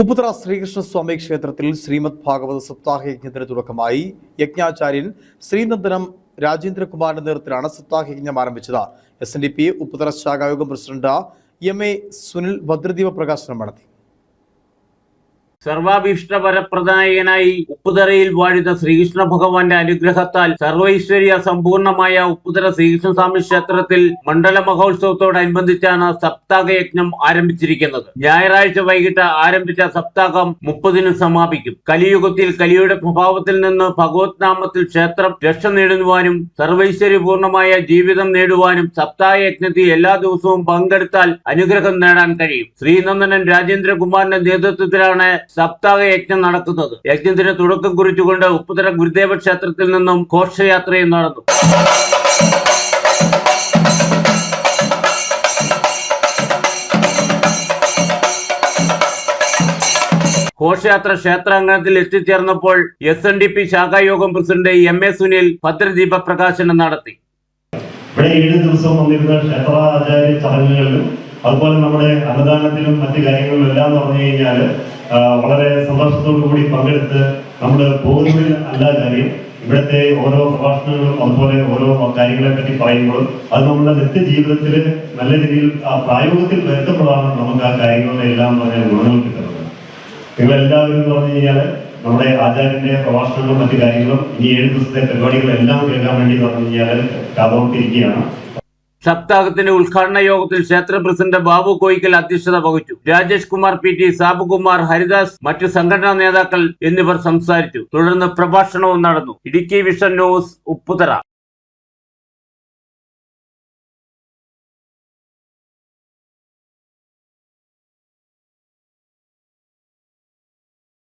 ഉപ്പുതറ ശ്രീകൃഷ്ണസ്വാമി ക്ഷേത്രത്തിൽ ശ്രീമദ് ഭാഗവത സപ്താഹ യജ്ഞത്തിന് തുടക്കമായി യജ്ഞാചാര്യൻ ശ്രീനന്ദനം രാജേന്ദ്രകുമാറിന്റെ നേതൃത്വത്തിലാണ് സപ്താഹ യജ്ഞം ആരംഭിച്ചത്. S N D P Upputhara ശാഖായോഗം president M A Sunil ഭദ്രദീപ പ്രകാശനം നടത്തി. സർവാഭീഷ്ടപരപ്രദായകനായി ഉപ്പുതറയിൽ വാഴുന്ന ശ്രീകൃഷ്ണ ഭഗവാന്റെ അനുഗ്രഹത്താൽ സർവൈശ്വര്യ സമ്പൂർണമായ ഉപ്പുതറ ശ്രീകൃഷ്ണസ്വാമി ക്ഷേത്രത്തിൽ മണ്ഡല മഹോത്സവത്തോടനുബന്ധിച്ചാണ് സപ്താഹ യജ്ഞം ആരംഭിച്ചിരിക്കുന്നത്. ഞായറാഴ്ച വൈകിട്ട് ആരംഭിച്ച സപ്താഹം മുപ്പതിന് സമാപിക്കും. കലിയുഗത്തിൽ കലിയുടെ പ്രഭാവത്തിൽ നിന്ന് ഭഗവത് നാമത്തിൽ ക്ഷേത്രം രക്ഷ നേടുവാനും സർവൈശ്വര്യപൂർണമായ ജീവിതം നേടുവാനും സപ്താഹ യജ്ഞത്തിൽ എല്ലാ ദിവസവും പങ്കെടുത്താൽ അനുഗ്രഹം നേടാൻ കഴിയും. ശ്രീനന്ദനൻ രാജേന്ദ്രകുമാറിന്റെ നേതൃത്വത്തിലാണ് സപ്താഹ യജ്ഞം നടക്കുന്നത് യജ്ഞത്തിന് തുടക്കം കുറിച്ചുകൊണ്ട് ഉപ്പുതര ഗുരുദേവ ക്ഷേത്രത്തിൽ നിന്നും ഘോഷയാത്രയും നടന്നു. ഘോഷയാത്ര ക്ഷേത്രാങ്കണത്തിൽ എത്തിച്ചേർന്നപ്പോൾ എസ് എൻ ഡി പി ശാഖായോഗം പ്രസിഡന്റ് എം എ സുനിൽ ഭദ്രദീപ പ്രകാശനം നടത്തി. ഇവിടെ ഏഴ് ദിവസം വന്നിരുന്ന ക്ഷേത്രാചാര്യ ചടങ്ങുകളിലും അതുപോലെ നമ്മുടെ അന്നദാനത്തിലും മറ്റു കാര്യങ്ങളിലും എല്ലാം പറഞ്ഞു കഴിഞ്ഞാൽ വളരെ സന്തോഷത്തോടു കൂടി പങ്കെടുത്ത് നമ്മൾ പോകുന്നതിൽ അല്ല കാര്യം. ഇവിടുത്തെ ഓരോ പ്രഭാഷണങ്ങളും അതുപോലെ ഓരോ കാര്യങ്ങളെ പറ്റി പറയുമ്പോഴും അത് നമ്മുടെ നിത്യജീവിതത്തിൽ നല്ല രീതിയിൽ ആ പ്രായോഗത്തിൽ വരുത്തുമ്പോഴാണ് നമുക്ക് ആ കാര്യങ്ങളുടെ എല്ലാം പറഞ്ഞാൽ ഗുണങ്ങൾ കിട്ടുന്നത്. എന്ന് പറഞ്ഞു കഴിഞ്ഞാൽ നമ്മുടെ ആചാര്യന്റെ പ്രഭാഷണങ്ങളും മറ്റു കാര്യങ്ങളും ഇനി ഏഴ് ദിവസത്തെ പരിപാടികളെല്ലാം കേൾക്കാൻ വേണ്ടി പറഞ്ഞു കഴിഞ്ഞാൽ കാതോർത്തിരിക്കുകയാണ് സപ്താഹത്തിന്റെ ഉദ്ഘാടന യോഗത്തിൽ ക്ഷേത്ര പ്രസിഡന്റ് ബാബു കോയിക്കൽ അധ്യക്ഷത വഹിച്ചു. രാജേഷ് കുമാർ പി ടി സാബുകുമാർ ഹരിദാസ് മറ്റു സംഘടനാ നേതാക്കൾ എന്നിവർ സംസാരിച്ചു. തുടർന്ന് പ്രഭാഷണവും നടന്നു. Idukki vision news Upputhara.